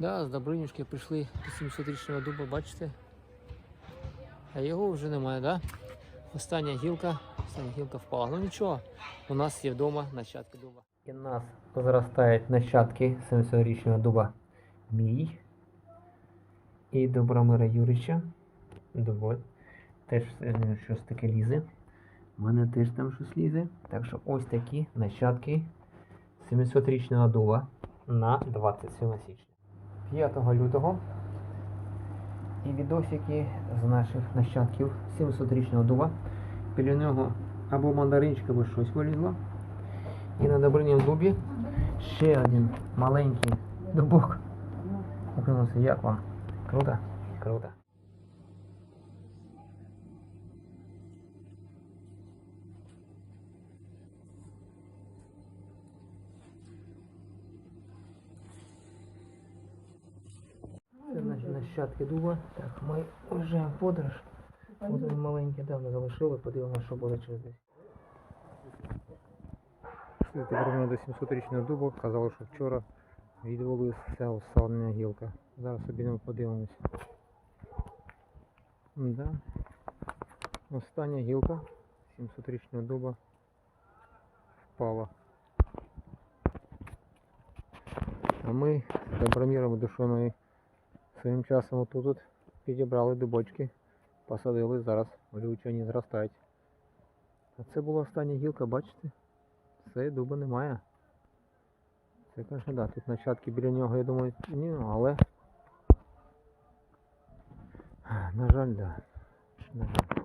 Да, з Добринюшки прийшли до 700-річного дуба, бачите? А його вже немає, да? Остання гілка, остання гілка впала. Ну нічого, у нас є вдома нащадки дуба. І нас зростають нащадки 700-річного дуба. Мій і Добромира Юрича. Дубо. Теж е, щось таке лізе. У мене теж там щось лізе. Так що ось такі нащадки 700-річного дуба на 27 січня. 5 лютого. І відосики з наших нащадків 700-річного дуба. Біля нього або мандаринчик, або щось вилізло. І на добриннім дубі ще один маленький дубок. Як вам? Круто? Круто. Нащадки дуба. Так, ми вже подорож. Він маленький давно залишили, подивимося, що буде через десь. Пішли тепер до 700-річного дубу. Казали, що вчора відвалилася остання гілка. Зараз обійдемо подивимося. Да. Остання гілка 700-річного дуба впала. А ми з Доброміром душою своїм часом отут от підібрали дубочки, посадили, зараз вони зростають. А це була остання гілка, бачите? Це дуба немає. Це, конечно, да, тут нащадки біля нього, я думаю, ні, ну, але. На жаль, да. На жаль.